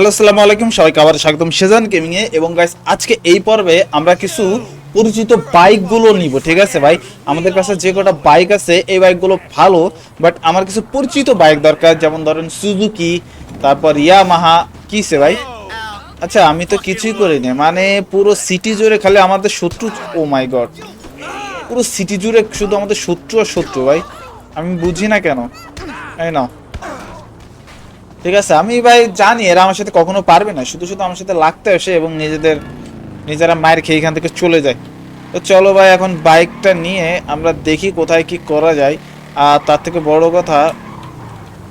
Hello, আসসালামু আলাইকুম। সবাইকে আবার স্বাগতম সেজান গেমিং এ। এবং গাইস আজকে এই পর্বে আমরা কিছু পরিচিত বাইকগুলো নিব, ঠিক আছে ভাই? আমাদের কাছে যে কটা বাইক আছে, এই বাইকগুলো ভালো বাট আমার কিছু পরিচিত বাইক দরকার, যেমন ধরেন সুজুকি তারপর ইয়ামাহা কিসে ভাই? আচ্ছা আমি তো কিছুই করিনি। মানে পুরো সিটি জুড়ে খালি আমাদের শত্রু ও মাই গড পুরো সিটি জুড়ে শুধু আমাদের শত্রু আর শত্রু, ভাই। আমি বুঝি না কেন। এই না? ঠিক আছে, আমি ভাই জানি এরা আমার সাথে কখনো পারবে না, শুধু শুধু আমার সাথে লাগতে আসে এবং নিজেদের, নিজেরা মায়ের খেয়ে এখান থেকে চলে যায়। তো চলো ভাই, এখন বাইকটা নিয়ে আমরা দেখি কোথায় কি করা যায়। আর তার থেকে বড় কথা,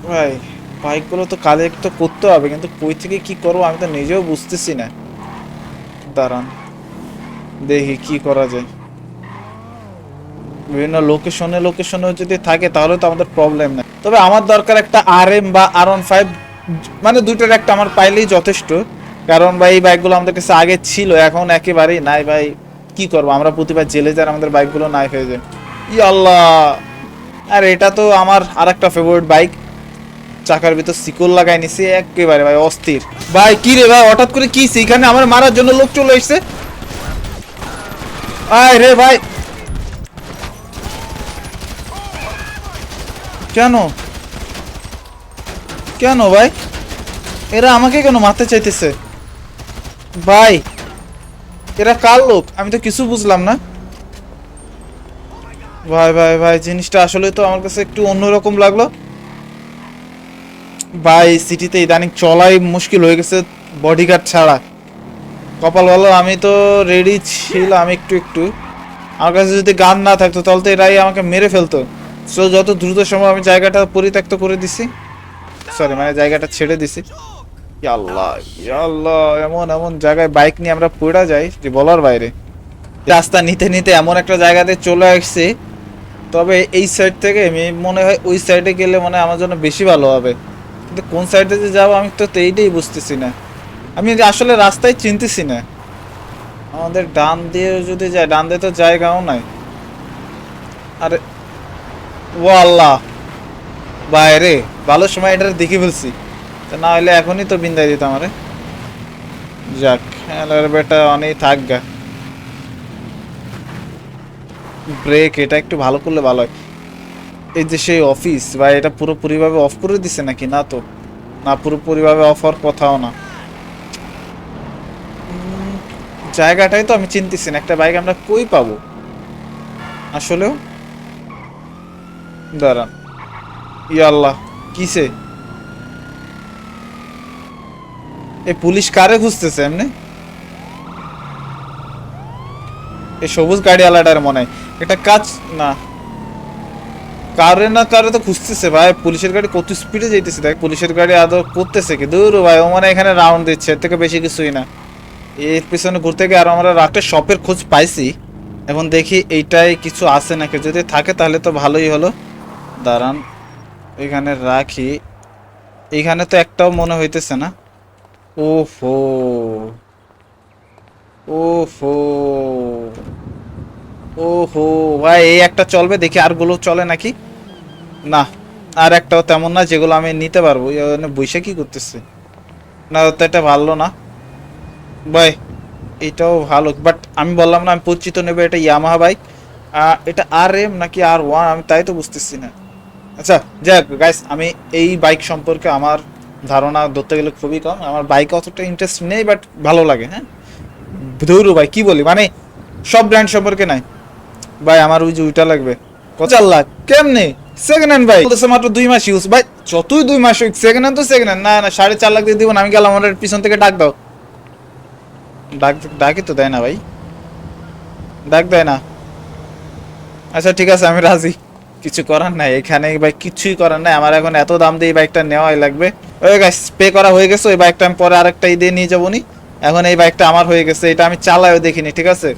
ভাই, বাইকগুলো তো কালেক্ট তো করতে হবে, কিন্তু কই থেকে কি করব আমি তো নিজেও বুঝতেছি না। দাঁড়ান, দেখি কি করা যায়। বিভিন্ন লোকেশনে লোকেশনে যদি থাকে তাহলে তো আমাদের প্রবলেম নেই। তবে আমার দরকার একটা আর এম বা আর ওয়ান ফাইভ মানে দুটোর একটা আমার পাইলেই যথেষ্ট। কারণ ভাই, এই বাইকগুলো আমাদের কাছে আগে ছিল, এখন একেবারেই নাই ভাই। কি করব, আমরা প্রতিবার জেলে যার আমাদের বাইকগুলো নাই হয়ে যায়। ই আল্লাহ আর এটা তো আমার আর একটা ফেভারিট বাইক চাকার ভিতর সিকল লাগাই নিছি, একেবারে ভাই, অস্থির। ভাই, কি রে ভাই, হঠাৎ করে কি এখানে আমার মারার জন্য লোক চলে এসছে। আয় রে ভাই! কেন? কেন ভাই? এরা আমাকে কেন মারতে চাইতেছে? ভাই, এরা কার লোক? আমি তো কিছু বুঝলাম না। ভাই ভাই ভাই, জিনিসটা আসলে তো আমার কাছে একটু অন্যরকম লাগল। ভাই, সিটিতে ইদানিং চলাই মুশকিল হয়ে গেছে বডিগার্ড ছাড়া। কপাল ভালো, আমি তো রেডি ছিলাম একটু একটু। আমার কাছে যদি গান না থাকতো, তাহলে তো এরাই আমাকে মেরে ফেলতো। সো যত দ্রুত সম্ভব আমি জায়গাটা পরিত্যক্ত করে দিছি। সরি মানে জায়গাটা ছেড়ে দিছি। আল্লাহ আল্লাহ, এমন এমন জায়গায় বাইক নিয়ে আমরা পড়া যাই যে বলার বাইরে। রাস্তা নিতে নিতে এমন একটা জায়গাতে চলে আসছে। তবে এই সাইড থেকে আমি মনে হয় ওই সাইডে গেলে মনে আমার জন্য বেশি ভালো হবে। কিন্তু কোন সাইডে যে যাব আমি তো এইটাই বুঝতেছি না। আমি আসলে রাস্তায় চিনতেছি না। আমাদের ডান দিয়ে যদি যায়, ডান দিয়ে তো জায়গাও নাই। আরে ও আল্লাহ বাইরে ভালো সময় এটা দেখে ফেলছি। তা না হলে এখনই তো বিন্দায় দিতাম আরে যাক বেটা, অনেক থাক গা। ব্রেক এটা একটু ভালো করলে ভালো হয়। এই যে সেই অফিস বা এটা পুরোপুরিভাবে অফ করে দিছে নাকি? না তো। না, পুরোপুরিভাবে অফ হওয়ার কথাও না। জায়গাটাই তো আমি চিনতেছি না। একটা বাইক আমরা কই পাবো? আসলেও? দাঁড়ান। ইয়া আল্লাহ, কিসে? এই পুলিশ কারে খুঁজতেছে এমনি? এই সবুজ গাড়ি আলাদার মনে হয়। এটা কাজ, না। কারে না কারে তো খুঁজতেছে ভাই। পুলিশের গাড়ি কত স্পিডে যাইতেছে। দেখ, পুলিশের গাড়ি আদৌ করতেছে কি? দূর ভাই, ও মানে এখানে রাউন্ড দিচ্ছে। এর থেকে বেশি কিছুই না। এর পিছনে ঘুরতে গিয়ে আর আমরা একটা শপের খোঁজ পাইছি। এখন দেখি এইটাই কিছু আছে নাকি? যদি থাকে তাহলে তো ভালোই হলো। দাঁড়ান, এখানে রাখি। এখানে তো একটাও মনে হইতেছে না। ওফো। ওফো। ওহো। ভাই, এই একটা চলবে, দেখি আরগুলো চলে নাকি? না, আর একটাও তেমন না যেগুলো আমি নিতে পারব। বৈশা কি করতেছে? না, তো এটা ভালো না। ভাই, এটাও ভালো বাট আমি বললাম না, আমি পরিচিত নেব এটা ইয়ামাহা বাইক এটা আর এম নাকি আর ওয়ান আমি তাই তো বুঝতেছি না। আচ্ছা যাক গাইস আমি এই বাইক সম্পর্কে আমার ধারণা ধরতে গেলে খুবই কম। আমার বাইক অতটা ইন্টারেস্ট নেই বাট ভালো লাগে হ্যাঁ? ধরু ভাই, কি বলি? মানে সব ব্র্যান্ড সম্পর্কে নাই। ভাই, আমার ওই যে ওইটা লাগবে। কত চার লাখ কেমনে? সেকেন্ড হ্যান্ড ভাই বলতেছে মাত্র দুই মাস ইউজ ভাই, যতই দুই মাস হোক সেকেন্ড হ্যান্ড তো সেকেন্ড হ্যান্ড না না, সাড়ে চার লাখ দিয়ে দিব না, আমি গেলাম আমার পিছন থেকে, ডাক দাও। ডাক ডাকি তো দেয় না, ভাই। ডাক দেয় না। আচ্ছা ঠিক আছে, আমি রাজি। কিছু করার নাই, এখানে ভাই কিছুই করার নাই। আমার এখন এত দাম দিয়ে এই বাইকটা নেওয়াই লাগবে। ওই গাইস পে করা হয়ে গেছে, ওই বাইকটা আমি পরে আরেকটা দিয়ে নিয়ে যাব নি। এখন এই বাইকটা আমার হয়ে গেছে, এটা আমি চালাইও দেখিনি, ঠিক আছে?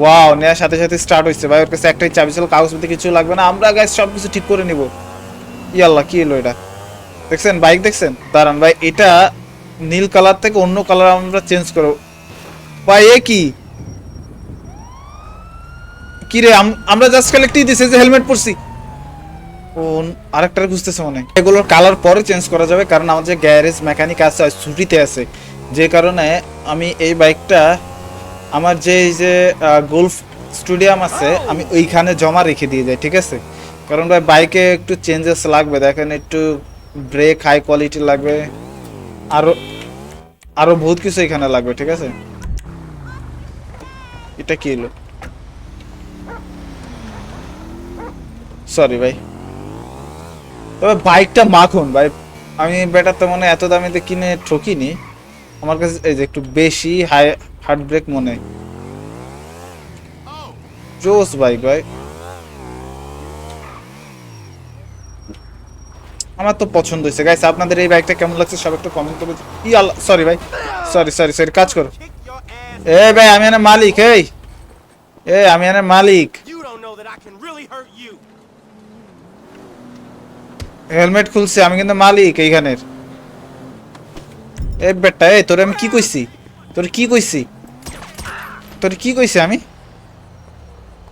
ওয়াও নেওয়ার সাথে সাথে স্টার্ট হয়েছে। ভাই, ওর কাছে একটাই চাবি ছিল কাগজপত্র কিছু লাগবে না। আমরা গাইস সব কিছু ঠিক করে নিব। ইয়াল্লাহ কি এলো এটা? দেখছেন বাইক দেখছেন? দাঁড়ান ভাই, এটা নীল কালার থেকে অন্য কালার আমরা চেঞ্জ করব। ভাই, এ কি? কি রে আম- আমরা জাস্ট কালেক্টই দিছি যে হেলমেট পরছি। ও আরেকটার খুঁজতেছে মনে। এগুলোর কালার পরে চেঞ্জ করা যাবে, কারণ আমার যে গ্যারেজ মেকানিক আছে ছুটিতে আছে, যে কারণে আমি এই বাইকটা আমার যে এই যে গোলফ স্টুডিয়াম আছে, আমি ওইখানে জমা রেখে দিয়ে যাই, ঠিক আছে? কারণ ভাই বাইকে একটু চেঞ্জেস লাগবে, দেখেন একটু ব্রেক হাই কোয়ালিটি লাগবে, আরও আরও বহুত কিছু এখানে লাগবে, ঠিক আছে? এটা কি এলো সরি ভাই। তবে বাইকটা মাখন, ভাই। আমি বেটার তো মনে এত দামিতে কিনে ঠকিনি। আমার কাছে এই যে একটু বেশি হাই হার্ট ব্রেক মনে জোস বাইক ভাই। আমার তো পছন্দ হয়েছে। গাইস আপনাদের এই বাইকটা কেমন লাগছে সব একটু কমেন্ট করে ই আল্লাহ সরি ভাই। সরি সরি সরি কাজ করো। এ ভাই, আমি এনে মালিক, এই। এ, আমি এনে মালিক। You don't know that I can really hurt you. Helmet খুলছে, আমি কিন্তু মালিক এইখানের। এ বেটা, এই তোরে আমি কি কইছি? তোর কি কইছি? তোর কি কইছি আমি?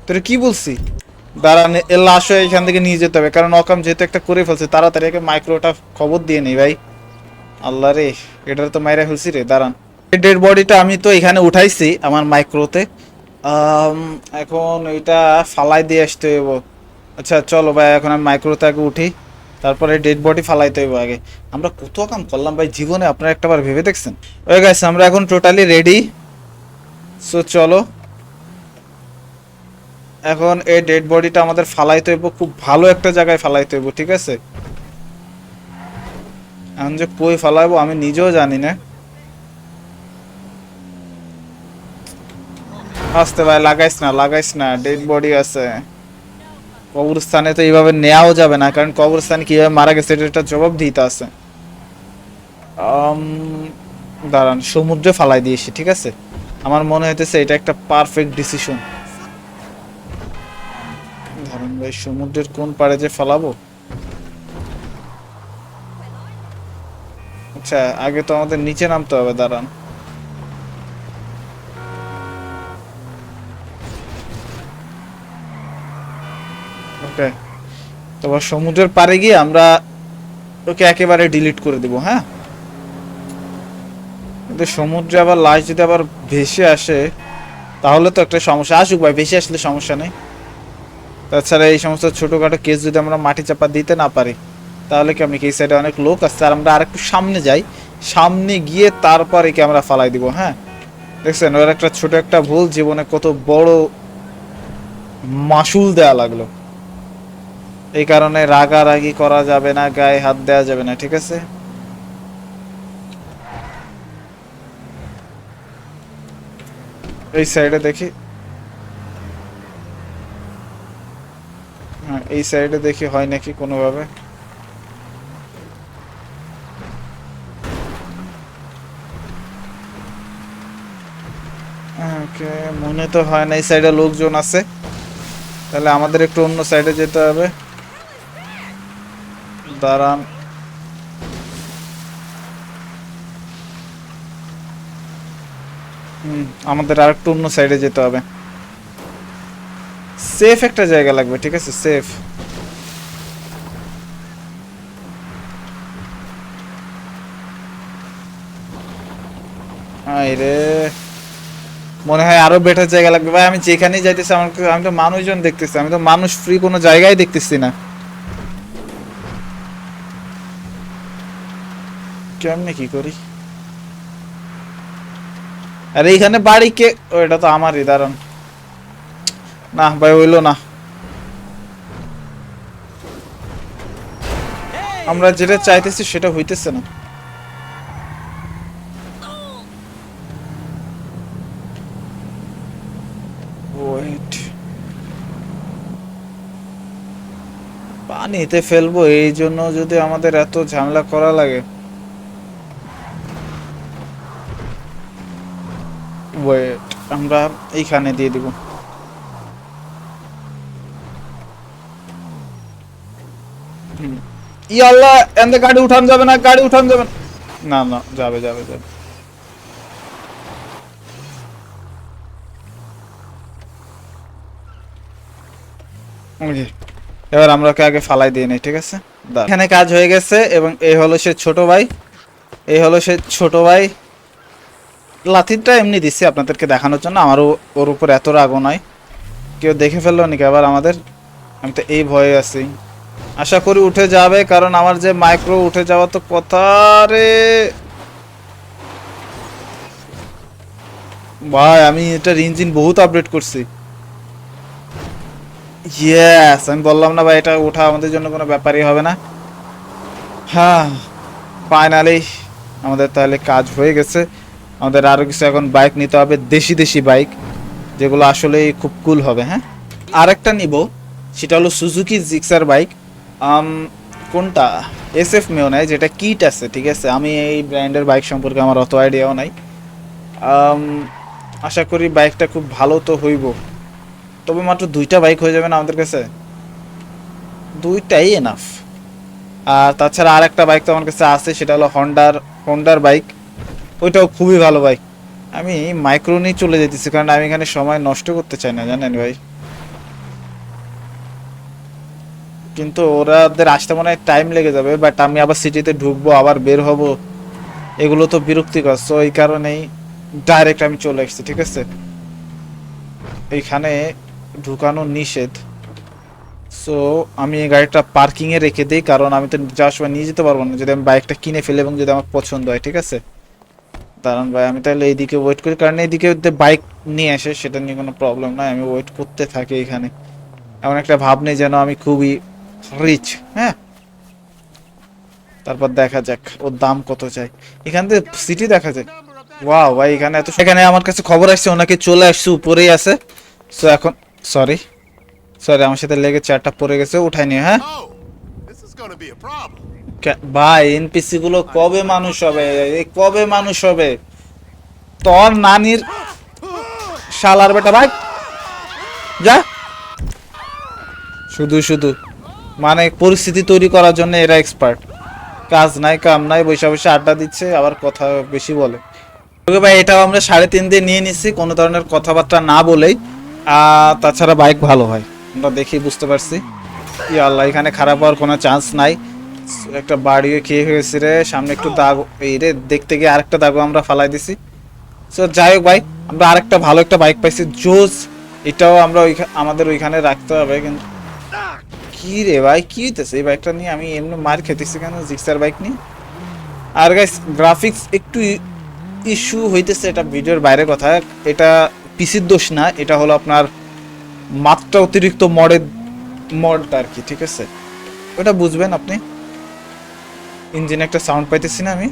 তোর কি বলছি? দাঁড়ান, এ লাশ হয়ে এখান থেকে নিয়ে যেতে হবে, কারণ অকাম যেহেতু একটা করে ফেলছে, তাড়াতাড়ি একে মাইক্রোটা খবর দিয়ে নেই ভাই। আল্লাহ রে, এটার তো মাইরা ফেলছি রে, দাঁড়ান। ডেড বডিটা আমি তো এখানে উঠাইছি আমার মাইক্রোতে এখন এটা ফালাই দিয়ে আসতে হইব। আচ্ছা চলো ভাই, এখন আমি মাইক্রোতে আগে উঠি। তারপরে ডেড বডি ফালাইতে হইব আগে। আমরা কত কাম করলাম ভাই জীবনে, আপনারা একটা বার ভেবে দেখছেন? ওই গাইস আমরা এখন টোটালি রেডি সো চলো। এখন এই ডেড বডিটা আমাদের ফালাইতে হইব, খুব ভালো একটা জায়গায় ফালাইতে হইব, ঠিক আছে? এখন যে কই ফালাইবো, আমি নিজেও জানি না। আসতে ভাই, লাগাইস না লাগাইস না ডেড বডি আছে। কবরস্থানে তো এইভাবে নেওয়াও যাবে না, কারণ কবরস্থানে কীভাবে মারা গেছে এটা একটা জবাব দিতে আছে। দাঁড়ান, সমুদ্রে ফালাই দিয়েছি, ঠিক আছে? আমার মনে হইতেছে এটা একটা পারফেক্ট ডিসিশন ভাই, সমুদ্রের কোন পাড়ে যে ফালাবো? আচ্ছা আগে তো আমাদের নিচে নামতে হবে, দাঁড়ান। ওকে। তারপর সমুদ্রের পাড়ে গিয়ে আমরা ওকে একেবারে ডিলিট করে দিব হ্যাঁ? কিন্তু সমুদ্রে আবার লাশ যদি আবার ভেসে আসে, তাহলে তো একটা সমস্যা। আসুক ভাই, ভেসে আসলে সমস্যা নেই। তাছাড়া এই সমস্ত ছোটোখাটো কেস যদি আমরা মাটি চাপা দিতে না পারি, তাহলে কি আমি এই সাইডে অনেক লোক আসছে আর আমরা আরেকটু সামনে যাই। সামনে গিয়ে তারপরে কি আমরা ফালাই দিব হ্যাঁ? দেখছেন, ওর একটা ছোট একটা ভুল, জীবনে কত বড় মাসুল দেয়া লাগল। এই কারণে রাগারাগি করা যাবে না, গায়ে হাত দেওয়া যাবে না, ঠিক আছে? এই সাইডে দেখি। হ্যাঁ এই সাইডে দেখি হয় নাকি কোনোভাবে। মনে তো হয় না এই সাইডে লোকজন আছে। তাহলে আমাদের একটু অন্য সাইডে যেতে হবে। দাঁড়ান। আমাদের আর একটু অন্য সাইডে যেতে হবে। সেফ একটা জায়গা লাগবে, ঠিক আছে? সেফ রে। মনে হয় আরও বেটার জায়গা লাগবে। ভাই, আমি যেখানেই যাইতেছি আমার আমি তো মানুষজন দেখতেছি। আমি তো মানুষ ফ্রি কোনো জায়গায় দেখতেছি না। কেমনে কি করি? আরে এইখানে বাড়ি কে? ও, এটা তো আমারই, দাঁড়ান। না, ভাই না। আমরা যেটা চাইতেছি সেটা হইতেছে না। পানিতে ফেলব, এই জন্য যদি আমাদের এত ঝামেলা করা লাগে। আমরা এইখানে দিয়ে দিব। ইয়াল্লা এনতে গাড়ি উঠান যাবে না, গাড়ি উঠান যাবে না। না না, যাবে যাবে যাবে। এবার আমরা আগে ফালাই দিয়ে নিই, ঠিক আছে? এখানে কাজ হয়ে গেছে, এবং এই হলো সে ছোট ভাই এই হলো সে ছোট ভাই লাথিটা এমনি দিচ্ছি আপনাদেরকে দেখানোর জন্য, আমারও ওর উপর এত রাগও নয় কেউ দেখে ফেলল নাকি আবার আমাদের? আমি তো এই ভয়ে আছি। আশা করি উঠে যাবে, কারণ আমার যে মাইক্রো উঠে যাওয়া তো কথা রে। ভাই, আমি এটার ইঞ্জিন বহুত আপডেট করছি। ইয়েস আমি বললাম না ভাই, এটা ওঠা আমাদের জন্য কোনো ব্যাপারই হবে না। হ্যাঁ ফাইনালি আমাদের তাহলে কাজ হয়ে গেছে। আমাদের আরও কিছু এখন বাইক নিতে হবে, দেশি দেশি বাইক যেগুলো আসলেই খুব কুল হবে হ্যাঁ? আরেকটা নিব, সেটা হলো সুজুকি জিক্সার বাইক কোনটা? এস এফ মেও নাই যেটা কিট আছে, ঠিক আছে? আমি এই ব্র্যান্ডের বাইক সম্পর্কে আমার অত আইডিয়াও নাই। আশা করি বাইকটা খুব ভালো তো হইব। তবে মাত্র দুইটা বাইক হয়ে যাবে না আমাদের কাছে? দুইটাই এনাফ আর তাছাড়া আর একটা বাইক তো আমার কাছে আছে, সেটা হলো হন্ডার হন্ডার বাইক ওইটাও খুবই ভালো ভাই। আমি মাইক্রো নিয়ে চলে যেতেছি, কারণ আমি এখানে সময় নষ্ট করতে চাই না, জানেন ভাই। কিন্তু ওরাদের আসতে মনে হয় টাইম লেগে যাবে বাট আমি আবার সিটিতে ঢুকবো, আবার বের হব। এগুলো তো বিরক্তিকর সো এই কারণেই ডাইরেক্ট আমি চলে এসেছি ঠিক আছে? এইখানে ঢুকানো নিষেধ। সো আমি এই গাড়িটা পার্কিংয়ে রেখে দিই, কারণ আমি তো যাওয়ার সময় নিয়ে যেতে পারব না, যদি আমি বাইকটা কিনে ফেলি এবং যদি আমার পছন্দ হয়, ঠিক আছে? দাঁড়ান ভাই, আমি তাহলে এইদিকে ওয়েট করি। কারণ এইদিকে বাইক নিয়ে আসে, সেটা নিয়ে কোনো প্রবলেম নয় আমি ওয়েট করতে থাকি এখানে। এমন একটা ভাব নেই যেন আমি খুবই রিচ হ্যাঁ? তারপর দেখা যাক, ওর দাম কত চাই। এখান থেকে সিটি দেখা যায় ওয়াও ভাই, এখানে এত এখানে আমার কাছে খবর আসছে, ওনাকে চলে আসছে, উপরেই আছে। সো এখন সরি সরি আমার সাথে লেগে চেয়ারটা পড়ে গেছে, উঠাই নিয়ে হ্যাঁ? ভাই এনপিসি গুলো কবে মানুষ হবে? কবে মানুষ হবে? তোর নানির শালার বেটা, ভাই। যা। শুধু শুধু। মানে পরিস্থিতি তৈরি করার জন্য এরা এক্সপার্ট কাজ নাই, কাম নাই, বসে বসে আড্ডা দিচ্ছে, আবার কথা বেশি বলে। ওকে ভাই, এটাও আমরা সাড়ে তিন দিয়ে নিয়ে নিচ্ছি কোনো ধরনের কথাবার্তা না বলেই। তাছাড়া বাইক ভালো হয়। আমরা দেখি, বুঝতে পারছি। আল্লাহ এখানে খারাপ হওয়ার কোনো চান্স নাই। একটা বাড়িও খেয়ে হয়েছে রে, সামনে একটু দাগ, এই রে, দেখতে গিয়ে আরেকটা দাগও আমরা ফালাই দিছি। সো যাই হোক ভাই, আমরা আরেকটা ভালো একটা বাইক পাইছি, জোস। এটাও আমরা আমাদের ওইখানে রাখতে হবে, কিন্তু কি রে ভাই, কি হইতেছে? এই বাইকটা নিয়ে আমি এমনি মার খেতেছি কেন? জিক্সার বাইক নিয়ে? আর গাইস গ্রাফিক্স একটু ইস্যু হইতেছে এটা ভিডিওর বাইরে কথা। এটা পিসির দোষ না, এটা হলো আপনার মাত্রা অতিরিক্ত মডের মডটা আর কি, ঠিক আছে? ওটা বুঝবেন আপনি? ইঞ্জিনে একটা সাউন্ড পাইতেছি না আমি।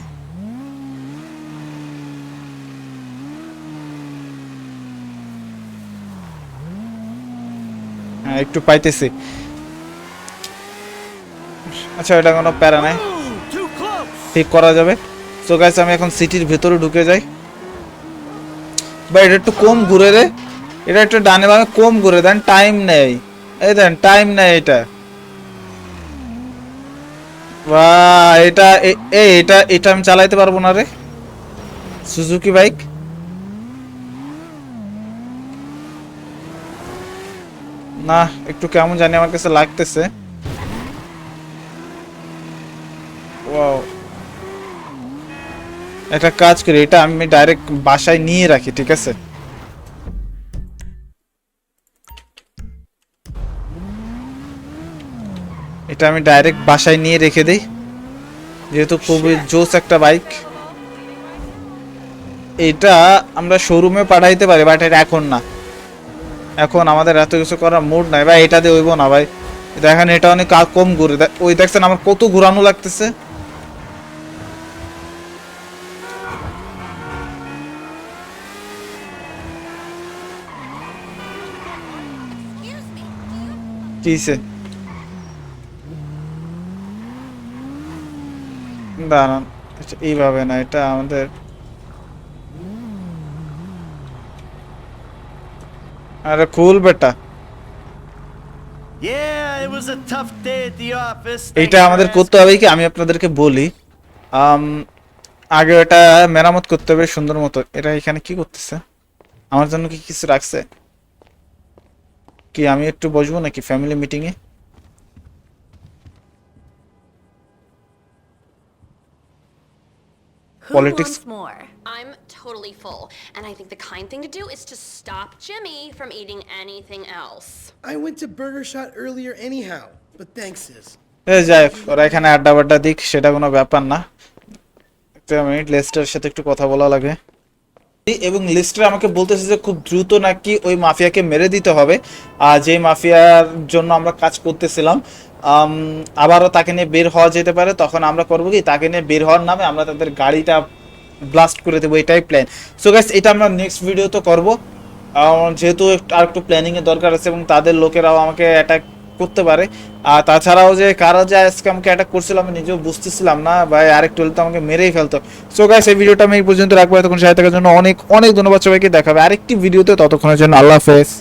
হ্যাঁ একটু পাইতেছি। আচ্ছা এটা কোনো প্যারা নাই. ঠিক করা যাবে। সো গাইস আমি এখন সিটির ভেতরে ঢুকে যাই। বা এটা একটু কম ঘুরে রে এটা একটু ডানে বামে কম ঘুরে দেন টাইম নেই। এই দেন টাইম নেই এটা। বা এটা এ- এ, এটা এটা আমি চালাইতে পারব না রে। সুজুকি বাইক না, একটু কেমন জানি আমার কাছে লাগতেছে। একটা কাজ করি, এটা আমি ডাইরেক্ট বাসায় নিয়ে রাখি, ঠিক আছে? এটা আমি ডাইরেক্ট বাসায় নিয়ে রেখে দেই। যেহেতু খুবই জোস একটা বাইক এটা আমরা শোরুমে পাঠাইতে পারি বাট এটা এখন না। এখন আমাদের এত কিছু করার মুড নাই। ভাই এটা দিয়ে হইব না ভাই। দেখেন এটা অনেক কম ঘুরে। ওই দেখছেন আমার কত ঘুরানো লাগতেছে। কিসে দাঁড়ান এইভাবে না এটা আমাদের আরে কুল বেটা. এইটা আমাদের করতে হবে কি? আমি আপনাদেরকে বলি আগে এটা মেরামত করতে হবে সুন্দর মতো। এটা এখানে কি করতেছে? আমার জন্য কি কিছু রাখছে? কি আমি একটু বসবো নাকি family meeting Wants more? I'm totally full, and I think the kind thing to do is to stop Jimmy from eating anything else. I went to Burger Shot earlier anyhow, but thanks, sis. যাই ওরা এখানে আড্ডা বাড্ডা দিক সেটা কোনো ব্যাপার না একটা মিনিট লেস্টার সাথে একটু কথা বলা লাগে এবং লিস্টার আমাকে বলতেছে যে খুব দ্রুত নাকি ওই মাফিয়াকে মেরে দিতে হবে। আর যে মাফিয়ার জন্য আমরা কাজ করতেছিলাম আবারও তাকে নিয়ে বের হওয়া যেতে পারে, তখন আমরা করব কি, তাকে নিয়ে বের হওয়ার নামে আমরা তাদের গাড়িটা ব্লাস্ট করে দেবো, এটাই প্ল্যান সো গাইস এটা আমরা নেক্সট ভিডিও তো করব। যেহেতু আর একটু প্ল্যানিং এর দরকার আছে, এবং তাদের লোকেরাও আমাকে অ্যাটাক করতে পারে। আর তাছাড়াও যে কারা যে আজকে আমাকে অ্যাটাক করছিল আমি নিজেও বুঝতেছিলাম না, ভাই, আরেকটু হলে তো আমাকে মেরেই ফেলতো। সো গাইস এই ভিডিওটা আমি এই পর্যন্ত রাখব। এতক্ষণ সাথে থাকার জন্য অনেক অনেক ধন্যবাদ সবাইকে। দেখাবে আরেকটি ভিডিওতে। ততক্ষণের জন্য আল্লাহ হাফেজ।